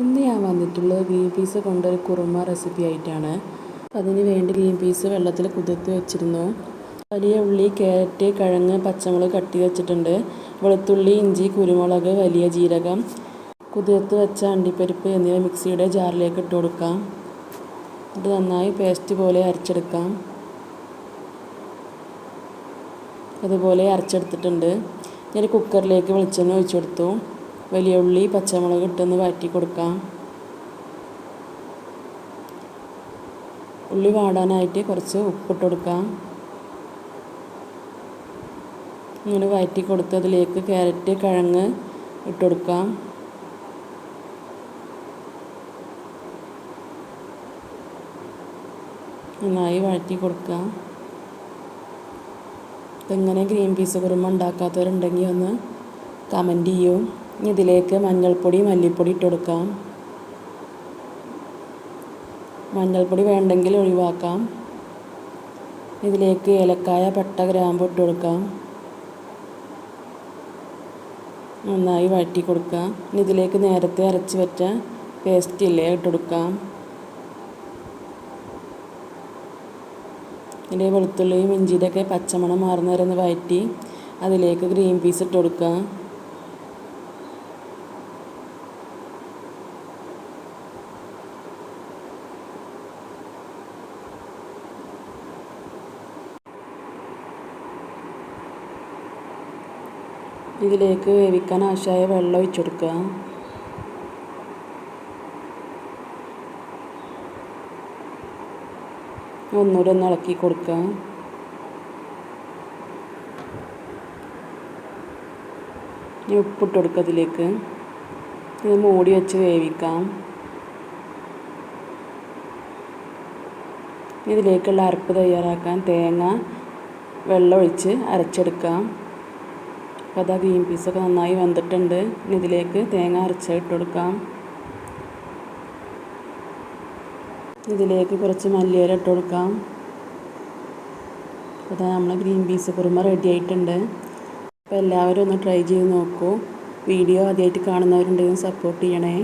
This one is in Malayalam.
ഇന്ന് ഞാൻ വന്നിട്ടുള്ളത് ഗ്രീൻ പീസ് കൊണ്ടൊരു കുറുമ റെസിപ്പി ആയിട്ടാണ്. അതിന് വേണ്ടി ഗ്രീൻ പീസ് വെള്ളത്തിൽ കുതിർത്ത് വെച്ചിരുന്നു. വലിയ ഉള്ളി കാരറ്റ് കിഴങ്ങ് പച്ചമുളക് കട്ടി വെച്ചിട്ടുണ്ട്. വെളുത്തുള്ളി ഇഞ്ചി കുരുമുളക് വലിയ ജീരകം. കുതിർത്ത് വെച്ച അണ്ടിപ്പരിപ്പ് എന്നിവ മിക്സിയുടെ ജാറിലേക്ക് ഇട്ട് കൊടുക്കാം. ഇത് നന്നായി പേസ്റ്റ് പോലെ അരച്ചെടുക്കാം. അതുപോലെ അരച്ചെടുത്തിട്ടുണ്ട്. ഞാൻ കുക്കറിലേക്ക് വെളിച്ചെണ്ണ ഒഴിച്ചു കൊടുത്തു. വലിയ ഉള്ളി പച്ചമുളക് ഇട്ടൊന്ന് വഴറ്റി കൊടുക്കാം. ഉള്ളി വാടാനായിട്ട് കുറച്ച് ഉപ്പിട്ട് കൊടുക്കാം. ഇങ്ങനെ വഴറ്റി കൊടുത്ത് അതിലേക്ക് ക്യാരറ്റ് കിഴങ്ങ് ഇട്ട് കൊടുക്കാം. നന്നായി വഴറ്റി കൊടുക്കാം. ഇതെങ്ങനെ ഗ്രീൻ പീസ് കുറുമ ഉണ്ടാക്കാത്തവരുണ്ടെങ്കിൽ ഒന്ന് കമന്റ് ചെയ്യൂ. ഇതിലേക്ക് മഞ്ഞൾപ്പൊടി മല്ലിപ്പൊടി ഇട്ട് കൊടുക്കാം മഞ്ഞൾപ്പൊടി വേണ്ടെങ്കിൽ ഒഴിവാക്കാം. ഇതിലേക്ക് ഏലക്കായ പട്ട ഗ്രാമ്പ് ഇട്ട് കൊടുക്കാം നന്നായി വഴറ്റി കൊടുക്കാം ഇനി ഇതിലേക്ക് നേരത്തെ അരച്ച് വെച്ച പേസ്റ്റ് ഇല്ലേ ഇട്ട് കൊടുക്കാം ഇതിന്റെ വെളുത്തുള്ളിയും ഇഞ്ചിയുടെയൊക്കെ പച്ചമണം മാറുന്നവരെ ഒന്ന് വഴറ്റി അതിലേക്ക് ഗ്രീൻ പീസ് ഇട്ട് കൊടുക്കുക ഇതിലേക്ക് വേവിക്കാൻ ആവശ്യമായ വെള്ളം ഒഴിച്ചു കൊടുക്കുക. ഒന്നുകൂടെ ഒന്ന് ഇളക്കി കൊടുക്കുക. ഇനി ഉപ്പിട്ട് കൊടുക്കുക അതിലേക്ക് ഇത് മൂടി വെച്ച് വേവിക്കാം. ഇതിലേക്കുള്ള അരപ്പ് തയ്യാറാക്കാൻ തേങ്ങ വെള്ളം ഒഴിച്ച് അരച്ചെടുക്കാം. അപ്പോൾ അതാ ഗ്രീൻ പീസൊക്കെ നന്നായി വന്നിട്ടുണ്ട് ഇനി ഇതിലേക്ക് തേങ്ങ അരച്ച് ഇട്ട് കൊടുക്കാം. ഇതിലേക്ക് കുറച്ച് മല്ലിയില ഇട്ട് കൊടുക്കാം. അപ്പോൾ നമ്മൾ ഗ്രീൻ പീസ് കുറുമ റെഡി ആയിട്ടുണ്ട്. അപ്പോൾ എല്ലാവരും ഒന്ന് ട്രൈ ചെയ്ത് നോക്കൂ. വീഡിയോ ആദ്യമായിട്ട് കാണുന്നവരുണ്ടെങ്കിൽ സപ്പോർട്ട് ചെയ്യണേ.